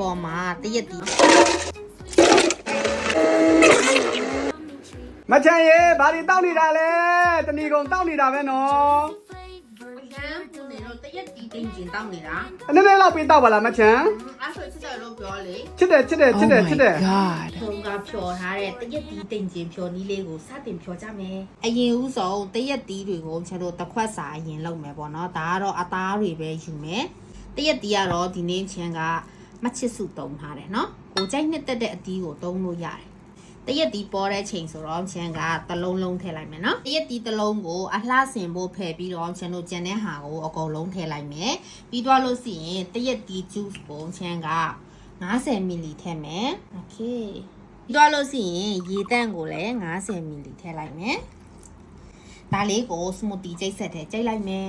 ပေါ်မှာတရက်တီမချမ်းရေဘာတွေတောက်နေတာလဲတဏီကုံတောက်နေတာပဲနော်ရမ်းပူနေတော့တရက်တီတင်ကျင်တောင်းနေတာအနည်းနည်းလောက်ပြီးတောက်ပါလားမချမ်းအဲ့ဆိုချစ်တယ်လို့ပြောလေချစ်တယ်ချစ်တယ်ချစ်တယ်ချစ်တယ် god ထုံကဖြော်ထားတဲ့တရက်တီတင်ကျင်ဖြော်နီးလေးကိုစတင်ဖြော်ကြမယ်အရင်ဦးဆုံးတရက်တီတွေကိုကျွန်တော်တို့တစ်ခွက်စာအရင်လုပ်မယ်ပေါ့နော်ဒါကတော့အသားတွေပဲယူမယ်တရက်တီကတော့ဒီနေ့ချင်းက မချစ်စုတုံထားတယ်နော်ကိုကြိုက်နှစ်သက်တဲ့အတီးကိုတုံးလို့ရတယ်တရက်တီပေါ်တဲ့ချိန်ဆိုတော့ချန်ကတလုံးလုံးထည့်လိုက်မယ်နော်တရက်တီတလုံးကိုအလှဆင်ဖို့ဖယ်ပြီးတော့ချန်တို့ကျန်တဲ့ဟာကိုအကုန်လုံးထည့်လိုက်မယ်ပြီးတော့လို့ရှိရင်တရက်တီ juice ကိုချန်က90 ml ထည့်မယ် okay ပြီးတော့လို့ရှိရင်ရေတန့်ကိုလည်း90 ml ထည့်လိုက်မယ်ဒါလေးကို smoothie ကျိတ်ဆက်ထဲကျိတ်လိုက်မယ်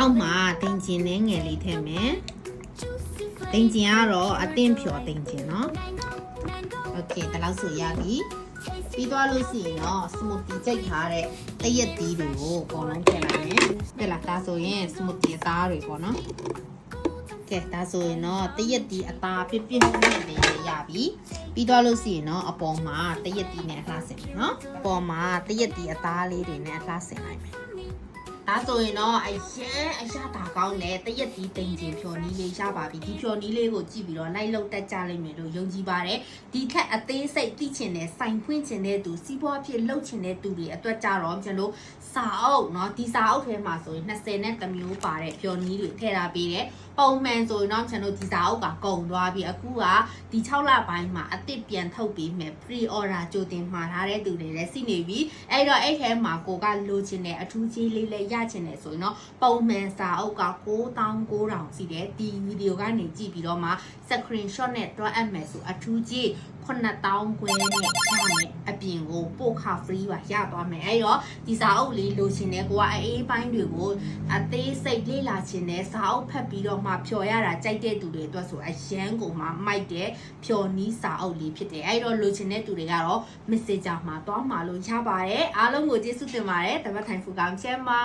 အောက်မှာတင်ကျင်နဲ့ငယ်လေးထည့်မယ်။တင်ကျင်ကတော့အသင့်ဖြော်တင်ကျင်နော်။ Okay ဒါလောက်ဆိုရပြီ။ပြီးသွားလို့ရှိရင်တော့ smoothie ကြိတ်ထားတဲ့တရက်သီးတွေကိုအကုန်လုံးထည့်လိုက်မယ်။ပြလာဒါဆိုရင် smoothie အသားတွေပေါ့နော်။ကဲဒါဆိုရင်တော့တရက်တီအသားပြပြမှုနဲ့လည်းရပြီပြီးတော့လို့ရှိရင်တော့အပေါ်မှာတရက်တီနဲ့အလှဆင်မယ်နော်အပေါ်မှာတရက်တီအသားလေးတွေနဲ့အလှဆင်လိုက်မယ် ဒါဆိုရင်တော့အရင်အရတာကောင်းတဲ့တရက်တီတိမ်ကျင်ဖြော်နီးလေးရပါပြီဒီဖြော်နီးလေးကိုကြည့်ပြီးတော့လိုက်လောက်တက်ကြလိမ့်မယ်လို့ယုံကြည်ပါတယ်ဒီထက်အသေးစိတ်သိချင်တဲ့စိုင်ဖွင့်ချင်တဲ့သူစီးပွားဖြစ်လှုပ်ချင်တဲ့သူတွေအတွက်ကြတော့ကျွန်တော်စာအုပ်เนาะဒီစာအုပ်ထဲမှာဆိုရင်20နဲ့တစ်မျိုးပါတဲ့ဖြော်နီးတွေထည့်ထားပေးတယ် ပုံမှန်ဆိုရင်တော့ကျွန်တော်ဒီစာအုပ်ကကုန်သွားပြီအခုကဒီ6လပိုင်းမှာအစ်စ်ပြန်ထုတ်ပေးမယ် pre order ကြိုတင်မှာထားတဲ့သူတွေလည်းရှိနေပြီအဲ့တော့အဲ့ထဲမှာကိုကလိုချင်တဲ့အထူးကြီးလေးလည်းရ ချင်တယ်ဆိုရင်တော့ပုံမှန်စာအုပ်က9900ရှိတယ်ဒီဗီဒီယိုကနေကြည့်ပြီးတော့မှ screenshot နဲ့တွားအပ်မယ်ဆိုအထူးကြီး9000ခွဲနဲ့ရမယ်အပြင်ကိုပို့ခ free ပါရသွားမယ်အဲ့တော့ဒီစာအုပ်လေးလိုချင်တယ်ကိုကအေးပိုင်းတွေကိုအသေးစိတ်လေ့လာခြင်းနဲ့စာအုပ်ဖတ်ပြီးတော့မှဖြော်ရတာကြိုက်တဲ့သူတွေအတွက်ဆိုအရန်ကိုမှမိုက်တဲ့ဖြော်နီးစာအုပ်လေးဖြစ်တယ်အဲ့တော့လိုချင်တဲ့သူတွေကတော့ messenger မှာတွားမှာလို့ရပါတယ်အားလုံးကိုကျေးဇူးတင်ပါတယ်တပတ်ထိုင်ဖူကောင်ချဲမှာ